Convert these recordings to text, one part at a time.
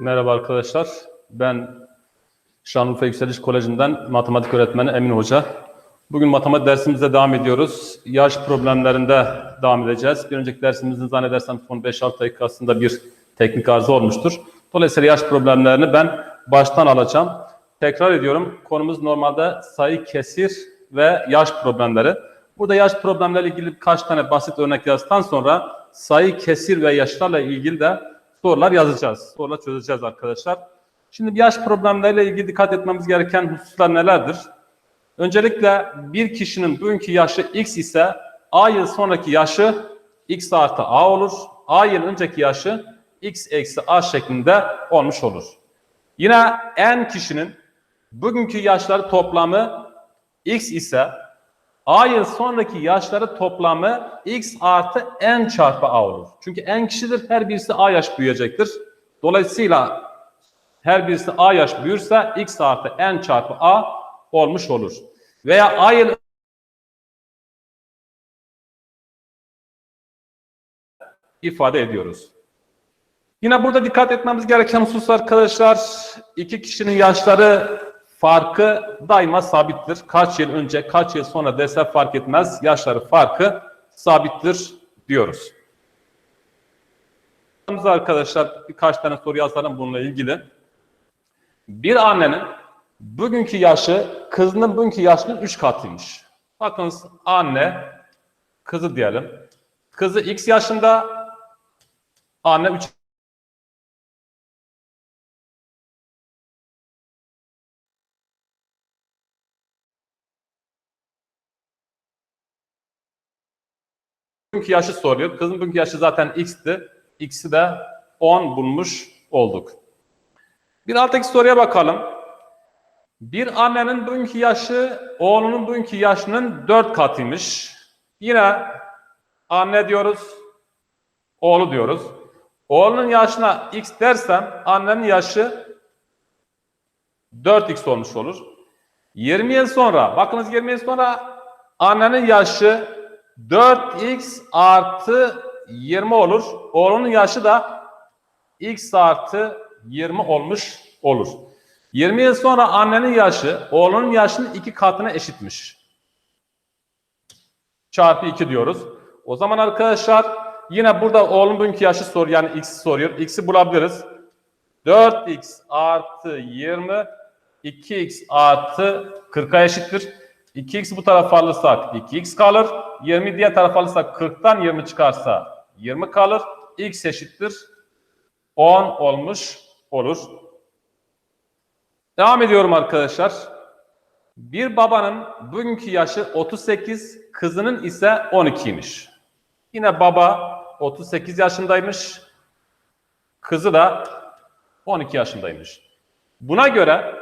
Merhaba arkadaşlar. Ben Şanlıurfa Yükseliş Koleji'nden matematik öğretmeni Emin Hoca. Bugün matematik dersimize devam ediyoruz. Yaş problemlerinde devam edeceğiz. Bir önceki dersimizin zannedersem son 5-6 dakikasında bir teknik arıza olmuştur. Dolayısıyla yaş problemlerini ben baştan alacağım. Tekrar ediyorum. Konumuz normalde sayı kesir ve yaş problemleri. Burada yaş problemlerle ilgili birkaç tane basit örnek yazdıktan sonra sayı kesir ve yaşlarla ilgili de sorular yazacağız. Sorular çözeceğiz arkadaşlar. Şimdi yaş problemleriyle ilgili dikkat etmemiz gereken hususlar nelerdir? Öncelikle bir kişinin bugünkü yaşı x ise a yıl sonraki yaşı x artı a olur. A yıl önceki yaşı x eksi a şeklinde olmuş olur. Yine n kişinin bugünkü yaşları toplamı x ise a yıl sonraki yaşları toplamı x artı n çarpı a olur. Çünkü n kişidir her birisi a yaş büyüyecektir. Dolayısıyla her birisi a yaş büyürse x artı n çarpı a olmuş olur. Veya a yıl ifade ediyoruz. Yine burada dikkat etmemiz gereken husus arkadaşlar, iki kişinin yaşları farkı daima sabittir. Kaç yıl önce, kaç yıl sonra dese fark etmez. Yaşları farkı sabittir diyoruz. Arkadaşlar birkaç tane soru yazalım bununla ilgili. Bir annenin bugünkü yaşı kızının bugünkü yaşının 3 katıymış. Bakınız anne, kızı diyelim. Kızı x yaşında, anne 3 bugünkü yaşı soruyor. Kızın bugünkü yaşı zaten x'ti. X'i de 10 bulmuş olduk. Bir alttaki soruya bakalım. Bir annenin bugünkü yaşı oğlunun bugünkü yaşının 4 katıymış. Yine anne diyoruz, oğlu diyoruz. Oğlunun yaşına x dersem annenin yaşı 4x olmuş olur. 20 yıl sonra, bakınız 20 yıl sonra annenin yaşı 4x artı 20 olur. Oğlunun yaşı da x artı 20 olmuş olur. 20 yıl sonra annenin yaşı oğlunun yaşının iki katına eşitmiş. Çarpı 2 diyoruz. O zaman arkadaşlar yine burada oğlun bugünkü yaşı soruyor yani x'i soruyor. x'i bulabiliriz. 4x artı 20 2x artı 40'a eşittir. 2x bu tarafa alırsak 2x kalır. 20 diğer tarafa alırsak 40'tan 20 çıkarsa 20 kalır. x eşittir 10 olmuş olur. Devam ediyorum arkadaşlar. Bir babanın bugünkü yaşı 38, kızının ise 12'ymiş. Yine baba 38 yaşındaymış. Kızı da 12 yaşındaymış. Buna göre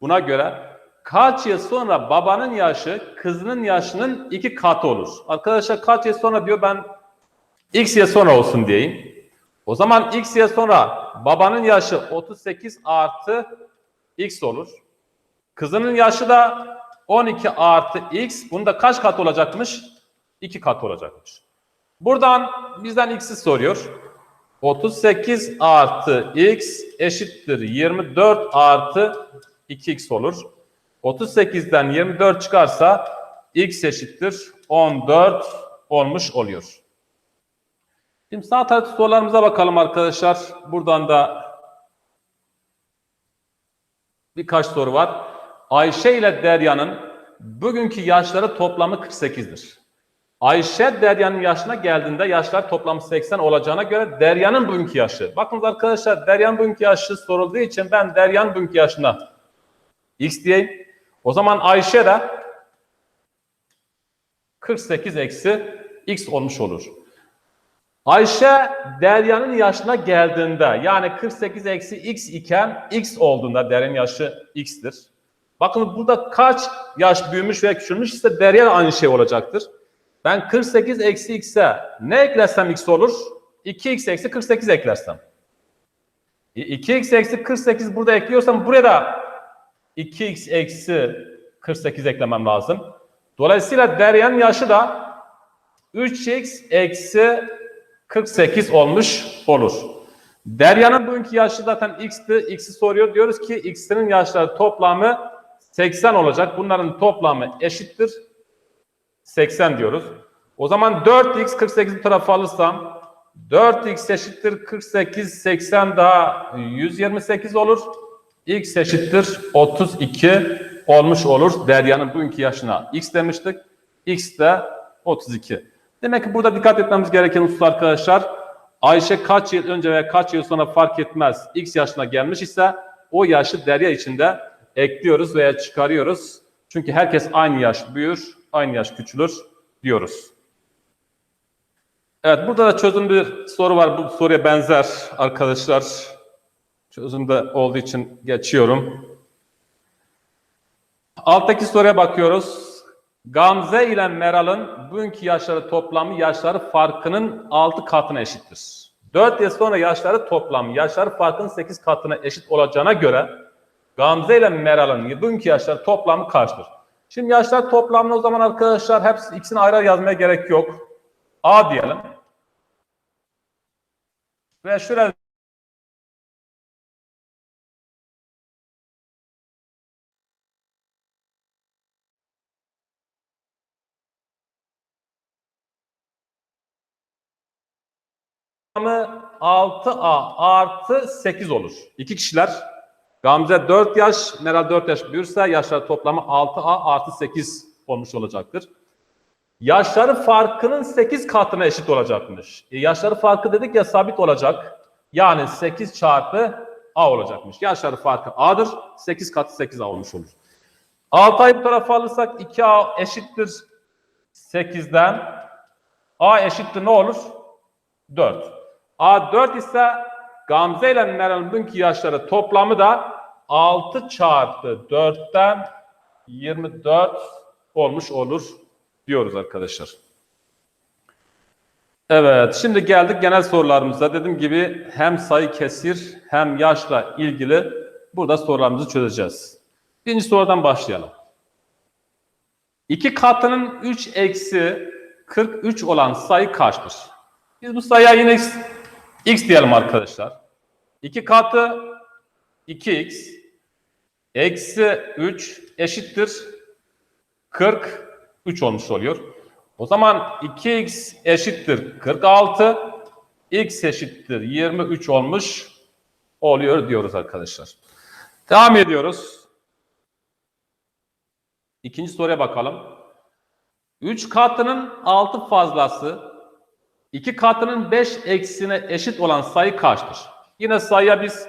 buna göre kaç yıl sonra babanın yaşı kızının yaşının iki katı olur. Arkadaşlar kaç yıl sonra diyor ben x yıl sonra olsun diyeyim. O zaman x yıl sonra babanın yaşı 38 artı x olur. Kızının yaşı da 12 artı x. Bunda kaç kat olacakmış? 2 kat olacakmış. Buradan bizden x'i soruyor. 38 artı x eşittir 24 artı 2x olur. 38'den 24 çıkarsa x eşittir 14 olmuş oluyor. Şimdi sağ taraftaki sorularımıza bakalım arkadaşlar. Buradan da birkaç soru var. Ayşe ile Derya'nın bugünkü yaşları toplamı 48'dir. Ayşe Derya'nın yaşına geldiğinde yaşlar toplamı 80 olacağına göre Derya'nın bugünkü yaşı. Bakın arkadaşlar Derya'nın bugünkü yaşı sorulduğu için ben Derya'nın bugünkü yaşına x diyeyim. O zaman Ayşe de 48 eksi x olmuş olur. Ayşe Derya'nın yaşına geldiğinde yani 48 eksi x iken x olduğunda Derya'nın yaşı x'tir. Bakın burada kaç yaş büyümüş veya küçülmüş ise Derya da aynı şey olacaktır. Ben 48 eksi x'e ne eklersem x olur? 2x eksi 48 eklersem. 2x eksi 48 burada ekliyorsam buraya da 2x eksi 48 eklemem lazım. Dolayısıyla Derya'nın yaşı da 3x eksi 48 olmuş olur. Derya'nın bugünkü yaşı zaten x'ti. X'i soruyor. Diyoruz ki x'inin yaşları toplamı 80 olacak. Bunların toplamı eşittir. 80 diyoruz. O zaman 4x 48 bu tarafa alırsam 4x eşittir 48 80 daha 128 olur. X eşittir 32 olmuş olur. Derya'nın bugünkü yaşına x demiştik. x de 32. Demek ki burada dikkat etmemiz gereken husus arkadaşlar. Ayşe kaç yıl önce veya kaç yıl sonra fark etmez x yaşına gelmiş ise o yaşı Derya içinde ekliyoruz veya çıkarıyoruz. Çünkü herkes aynı yaş büyür, aynı yaş küçülür diyoruz. Evet burada da çözüm bir soru var. Bu soruya benzer arkadaşlar. Çözümde olduğu için geçiyorum. Alttaki soruya bakıyoruz. Gamze ile Meral'ın bugünkü yaşları toplamı yaşları farkının 6 katına eşittir. 4 yıl sonra yaşları toplamı yaşları farkının 8 katına eşit olacağına göre Gamze ile Meral'ın bugünkü yaşları toplamı kaçtır? Şimdi yaşlar toplamını o zaman arkadaşlar hepsi ikisini ayrı yazmaya gerek yok. A diyelim. Ve şuraya toplamı 6A artı 8 olur. İki kişiler. Gamze 4 yaş, Meral 4 yaş büyürse yaşları toplamı 6A artı 8 olmuş olacaktır. Yaşları farkının 8 katına eşit olacakmış. E, yaşları farkı dedik ya sabit olacak. Yani 8 çarpı A olacakmış. Yaşları farkı A'dır. 8 katı 8A olmuş olur. 6'yı bu tarafa alırsak 2A eşittir 8'den. A eşittir ne olur? 4. A 4 ise Gamze ile Meral'ın bugünkü yaşları toplamı da 6 çarpı 4'ten 24 olmuş olur diyoruz arkadaşlar. Evet, şimdi geldik genel sorularımıza. Dediğim gibi hem sayı kesir hem yaşla ilgili burada sorularımızı çözeceğiz. Birinci sorudan başlayalım. 2 katının 3 eksi 43 olan sayı kaçtır? Biz bu sayıya yine x, diyelim arkadaşlar. 2 katı 2x eksi 3 eşittir 43 olmuş oluyor. O zaman 2x eşittir 46, x eşittir 23 olmuş oluyor diyoruz arkadaşlar. Devam ediyoruz. İkinci soruya bakalım. 3 katının 6 fazlası 2 katının 5 eksine eşit olan sayı kaçtır? Yine sayıya biz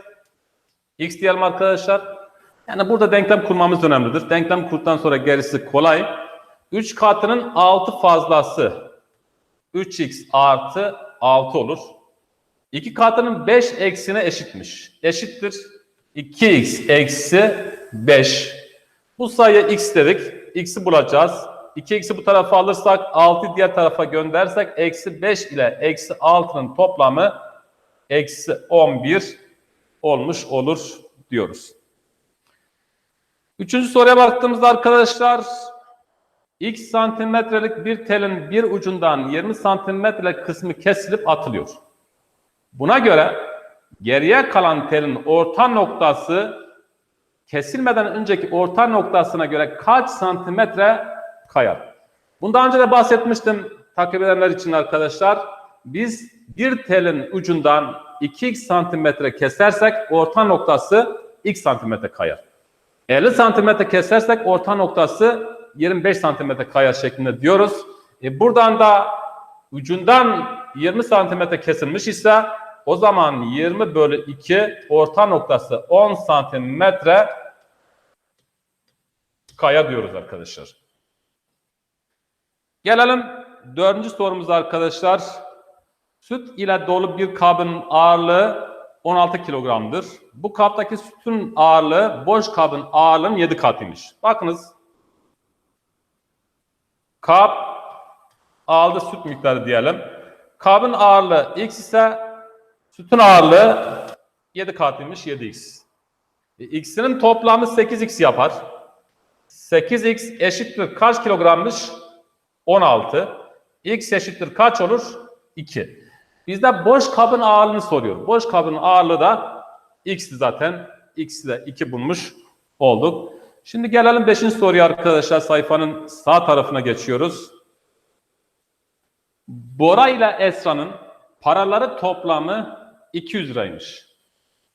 x diyelim arkadaşlar. Yani burada denklem kurmamız önemlidir. Denklem kurduktan sonra gerisi kolay. 3 katının 6 fazlası 3x artı 6 olur. 2 katının 5 eksine eşitmiş. Eşittir 2x eksi 5. Bu sayıya x dedik. x'i bulacağız. 2x'i bu tarafa alırsak 6'yı diğer tarafa göndersek eksi 5 ile eksi 6'nın toplamı eksi 11 olmuş olur diyoruz. Üçüncü soruya baktığımızda arkadaşlar x santimetrelik bir telin bir ucundan 20 santimetrelik kısmı kesilip atılıyor. Buna göre geriye kalan telin orta noktası kesilmeden önceki orta noktasına göre kaç santimetre kayar? Bundan önce de bahsetmiştim takip edenler için arkadaşlar. Biz bir telin ucundan 2x santimetre kesersek orta noktası x santimetre kayar. 50 santimetre kesersek orta noktası 25 santimetre kayar şeklinde diyoruz. E buradan da ucundan 20 santimetre kesilmiş ise o zaman 20 bölü 2 orta noktası 10 santimetre kaya diyoruz arkadaşlar. Gelelim dördüncü sorumuza arkadaşlar. Süt ile dolu bir kabın ağırlığı 16 kilogramdır. Bu kaptaki sütün ağırlığı boş kabın ağırlığının 7 katıymış. Bakınız. Kap aldı süt miktarı diyelim. Kabın ağırlığı x ise sütün ağırlığı 7 katıymış 7x. E, x'inin toplamı 8x yapar. 8x eşittir kaç kilogrammış? 16. x eşittir kaç olur? 2. Bizde boş kabın ağırlığını soruyor. Boş kabın ağırlığı da x'ti zaten. X'i de 2 bulmuş olduk. Şimdi gelelim 5. soruya arkadaşlar. Sayfanın sağ tarafına geçiyoruz. Bora ile Esra'nın paraları toplamı 200 liraymış.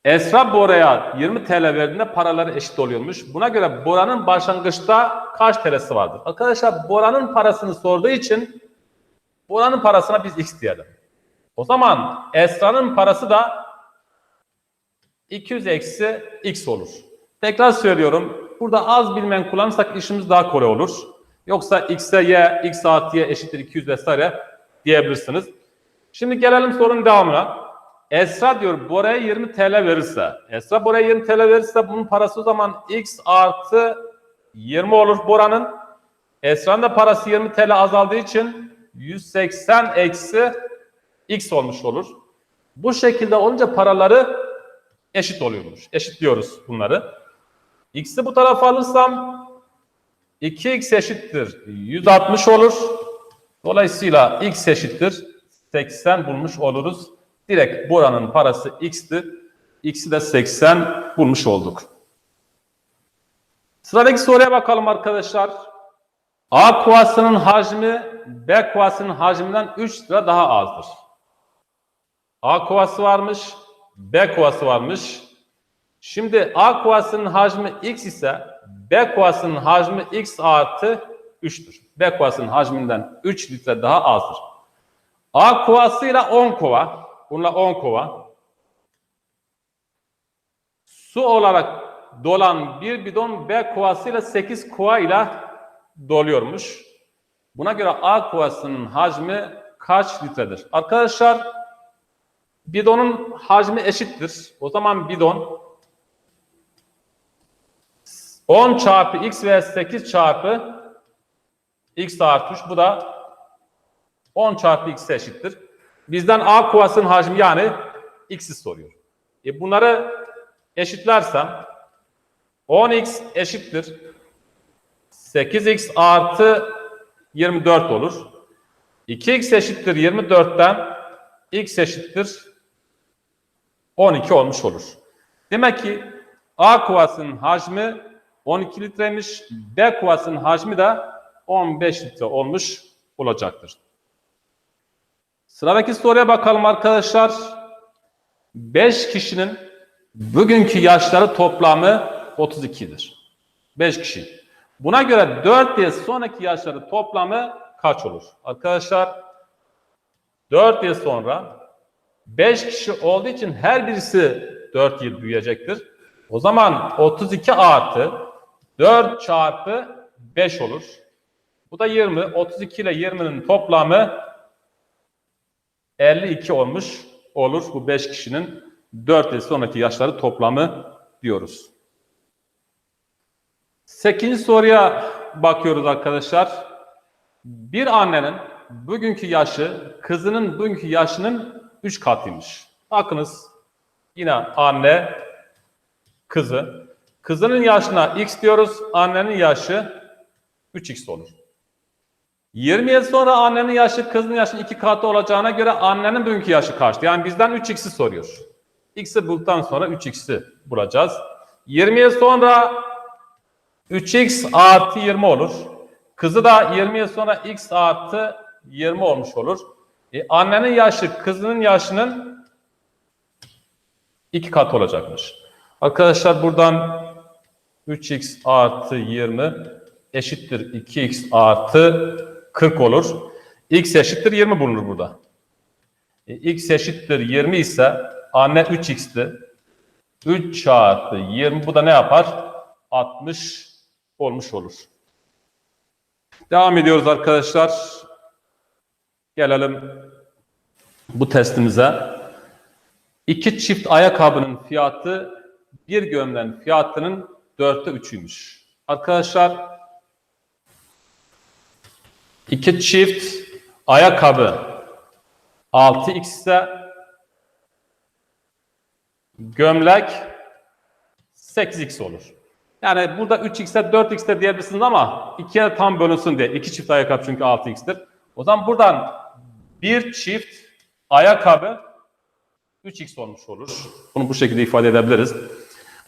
Esra Bora'ya 20 TL verdiğinde paraları eşit oluyormuş. Buna göre Bora'nın başlangıçta kaç TL'si vardır? Arkadaşlar Bora'nın parasını sorduğu için Bora'nın parasına biz X diyelim. O zaman Esra'nın parası da 200 eksi X olur. Tekrar söylüyorum. Burada az bilmen kullanırsak işimiz daha kolay olur. Yoksa X'e Y, X artı Y eşittir 200 vesaire diyebilirsiniz. Şimdi gelelim sorunun devamına. Esra diyor Bora'ya 20 TL verirse, Esra Bora'ya 20 TL verirse bunun parası o zaman X artı 20 olur Bora'nın. Esra'nın da parası 20 TL azaldığı için 180 eksi X olmuş olur. Bu şekilde olunca paraları eşit oluyormuş. Eşitliyoruz bunları. X'i bu tarafa alırsam 2x eşittir 160 olur. Dolayısıyla x eşittir 80 bulmuş oluruz. Direkt buranın parası x'ti. X'i de 80 bulmuş olduk. Sıradaki soruya bakalım arkadaşlar. A kuvasının hacmi B kuvasının hacminden 3 lira daha azdır. A kuvası varmış, B kuvası varmış. Şimdi A kuvasının hacmi x ise B kuvasının hacmi x artı 3'tür. B kuvasının hacminden 3 litre daha azdır. A kuvasıyla 10 kova, bununla 10 kova. Su olarak dolan bir bidon B kuvasıyla 8 kova ile doluyormuş. Buna göre A kuvasının hacmi kaç litredir? Arkadaşlar bidonun hacmi eşittir. O zaman bidon 10 çarpı x ve 8 çarpı x artı 3 bu da 10 çarpı x eşittir. Bizden A kuvasının hacmi yani x'i soruyor. E bunları eşitlersem 10x eşittir 8x artı 24 olur. 2x eşittir 24'ten x eşittir 12 olmuş olur. Demek ki A kuvasının hacmi 12 litreymiş, B kuvasının hacmi de 15 litre olmuş olacaktır. Sıradaki soruya bakalım arkadaşlar. 5 kişinin bugünkü yaşları toplamı 32'dir. 5 kişi. Buna göre 4 yıl sonraki yaşları toplamı kaç olur? Arkadaşlar 4 yıl sonra 5 kişi olduğu için her birisi 4 yıl büyüyecektir. O zaman 32 artı 4 çarpı 5 olur. Bu da 20. 32 ile 20'nin toplamı 52 olmuş olur. Bu 5 kişinin 4 yıl sonraki yaşları toplamı diyoruz. 8. soruya bakıyoruz arkadaşlar. Bir annenin bugünkü yaşı kızının bugünkü yaşının 3 katıymış. Bakınız yine anne kızı. Kızının yaşına x diyoruz. Annenin yaşı 3x olur. 20 yıl sonra annenin yaşı kızının yaşının 2 katı olacağına göre annenin bugünkü yaşı kaçtı? Yani bizden 3x'i soruyor. x'i bulduktan sonra 3x'i bulacağız. 20 yıl sonra 3x artı 20 olur. Kızı da 20 yıl sonra x artı 20 olmuş olur. E, annenin yaşı kızının yaşının 2 katı olacakmış. Arkadaşlar buradan 3x artı 20 eşittir 2x artı 40 olur. x eşittir 20 bulunur burada. E, x eşittir 20 ise anne 3x'ti. 3 çarpı 20 bu da ne yapar? 60 olmuş olur. Devam ediyoruz arkadaşlar. Gelelim bu testimize. İki çift ayakkabının fiyatı bir gömleğin fiyatının dörtte üçüymüş. Arkadaşlar iki çift ayakkabı 6x ise gömlek 8x olur. Yani burada 3x'e 4x'te diyebilirsiniz ama ikiye tam bölünsün diye. iki çift ayakkabı çünkü 6x'tir. O zaman buradan bir çift ayakkabı 3x olmuş olur. Bunu bu şekilde ifade edebiliriz.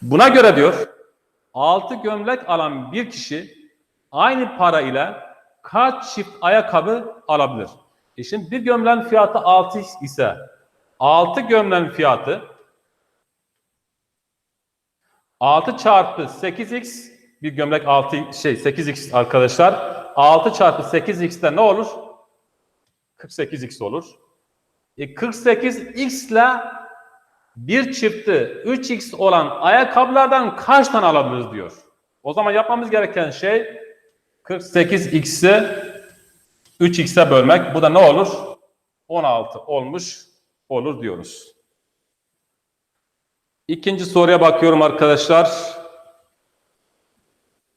Buna göre diyor 6 gömlek alan bir kişi aynı para ile kaç çift ayakkabı alabilir? E şimdi bir gömleğin fiyatı 6 ise 6 gömleğin fiyatı 6 çarpı 8x bir gömlek 6 şey 8x arkadaşlar. 6 çarpı 8x'te ne olur? 48x olur. E 48x ile bir çifti 3x olan ayakkabılardan kaç tane alabiliriz diyor. O zaman yapmamız gereken şey 48x'i 3x'e bölmek. Bu da ne olur? 16 olmuş olur diyoruz. İkinci soruya bakıyorum arkadaşlar.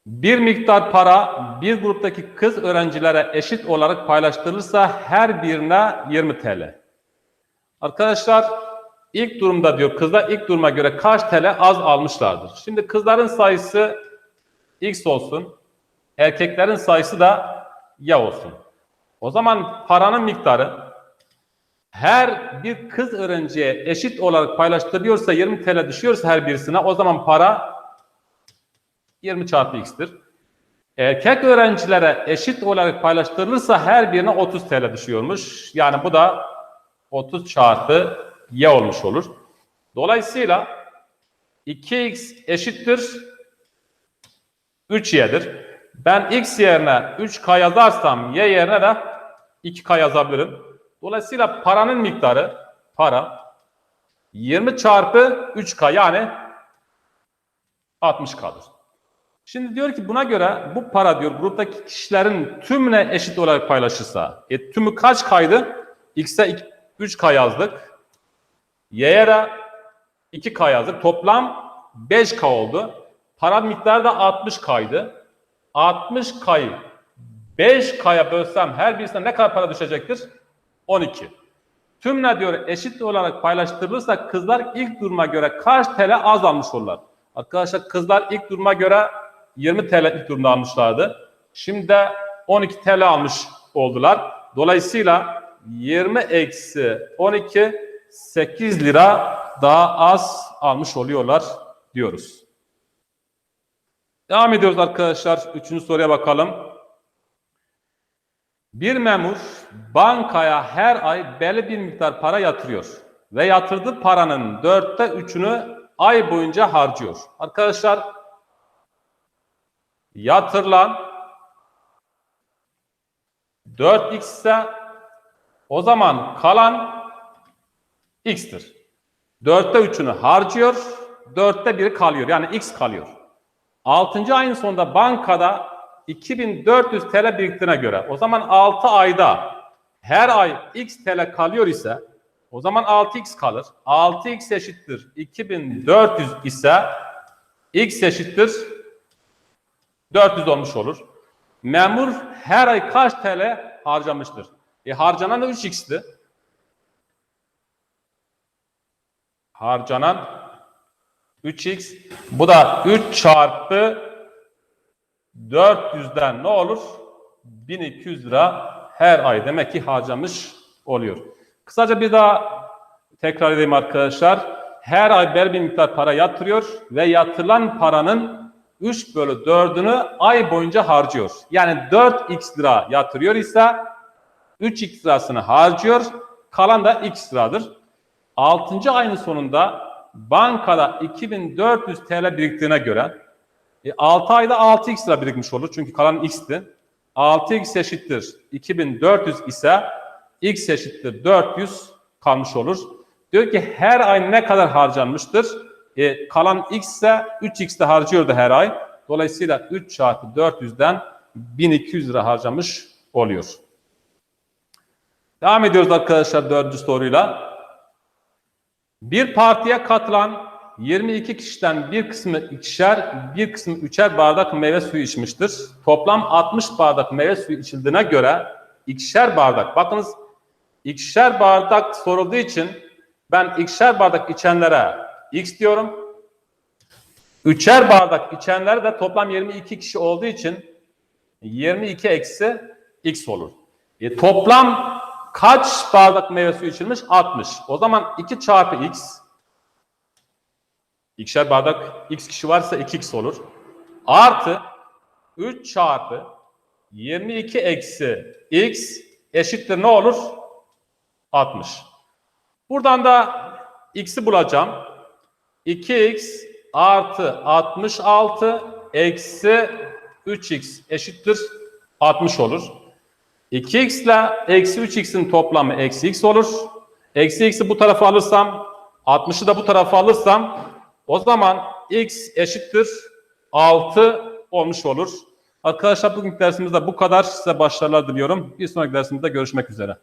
Bir miktar para bir gruptaki kız öğrencilere eşit olarak paylaştırılırsa her birine 20 TL. Arkadaşlar ilk durumda diyor kızlar ilk duruma göre kaç TL az almışlardır. Şimdi kızların sayısı x olsun. Erkeklerin sayısı da y olsun. O zaman paranın miktarı her bir kız öğrenciye eşit olarak paylaştırılıyorsa 20 TL düşüyorsa her birisine o zaman para 20 çarpı x'tir. Erkek öğrencilere eşit olarak paylaştırılırsa her birine 30 TL düşüyormuş. Yani bu da 30 çarpı y olmuş olur. Dolayısıyla 2x eşittir 3y'dir. Ben x yerine 3k yazarsam y yerine de 2k yazabilirim. Dolayısıyla paranın miktarı para 20 çarpı 3k yani 60k'dır. Şimdi diyor ki buna göre bu para diyor gruptaki kişilerin tümüne eşit olarak paylaşırsa e, tümü kaç kaydı? X'e 3K yazdık. Y'ye de 2K yazdık. Toplam 5K oldu. Para miktarı da 60K'ydı. 60K'yı 5K'ya bölsem her birisine ne kadar para düşecektir? 12. Tüm ne diyor eşit olarak paylaştırılırsa kızlar ilk duruma göre kaç TL az almış olurlar? Arkadaşlar kızlar ilk duruma göre 20 TL ilk durumda almışlardı. Şimdi de 12 TL almış oldular. Dolayısıyla 20 eksi 12 8 lira daha az almış oluyorlar diyoruz. Devam ediyoruz arkadaşlar. Üçüncü soruya bakalım. Bir memur bankaya her ay belli bir miktar para yatırıyor ve yatırdığı paranın dörtte üçünü ay boyunca harcıyor. Arkadaşlar yatırılan 4x ise o zaman kalan x'tir. Dörtte üçünü harcıyor, dörtte biri kalıyor. Yani x kalıyor. Altıncı ayın sonunda bankada 2400 TL biriktiğine göre o zaman 6 ayda her ay x TL kalıyor ise o zaman 6x kalır. 6x eşittir 2400 ise x eşittir 400 olmuş olur. Memur her ay kaç TL harcamıştır? E harcanan da 3x'ti. Harcanan 3x. Bu da 3 çarpı 400'den ne olur? 1200 lira her ay demek ki harcamış oluyor. Kısaca bir daha tekrar edeyim arkadaşlar. Her ay belli bir miktar para yatırıyor ve yatırılan paranın 3 bölü 4'ünü ay boyunca harcıyor. Yani 4x lira yatırıyor ise 3x lirasını harcıyor. Kalan da x liradır. 6. ayın sonunda bankada 2400 TL biriktiğine göre e, 6 ayda 6x lira birikmiş olur. Çünkü kalan x'ti. 6x eşittir 2400 ise x eşittir 400 kalmış olur. Diyor ki her ay ne kadar harcanmıştır? E, kalan x ise 3x de harcıyordu her ay. Dolayısıyla 3 çarpı 400'den 1200 lira harcamış oluyor. Devam ediyoruz arkadaşlar dördüncü soruyla. Bir partiye katılan 22 kişiden bir kısmı ikişer, bir kısmı üçer bardak meyve suyu içmiştir. Toplam 60 bardak meyve suyu içildiğine göre ikişer bardak, bakınız ikişer bardak sorulduğu için ben ikişer bardak içenlere x diyorum. Üçer bardak içenlere de toplam 22 kişi olduğu için 22 eksi x olur. E, toplam kaç bardak meyve suyu içilmiş? 60. O zaman 2 çarpı x ikişer bardak x kişi varsa 2x olur. Artı 3 çarpı 22 eksi x eşittir ne olur? 60. Buradan da x'i bulacağım. 2x artı 66 eksi 3x eşittir 60 olur. 2x ile eksi 3x'in toplamı eksi x olur. Eksi x'i bu tarafa alırsam 60'ı da bu tarafa alırsam o zaman x eşittir 6 olmuş olur. Arkadaşlar bugünkü dersimizde bu kadar. Size başarılar diliyorum. Bir sonraki dersimizde görüşmek üzere.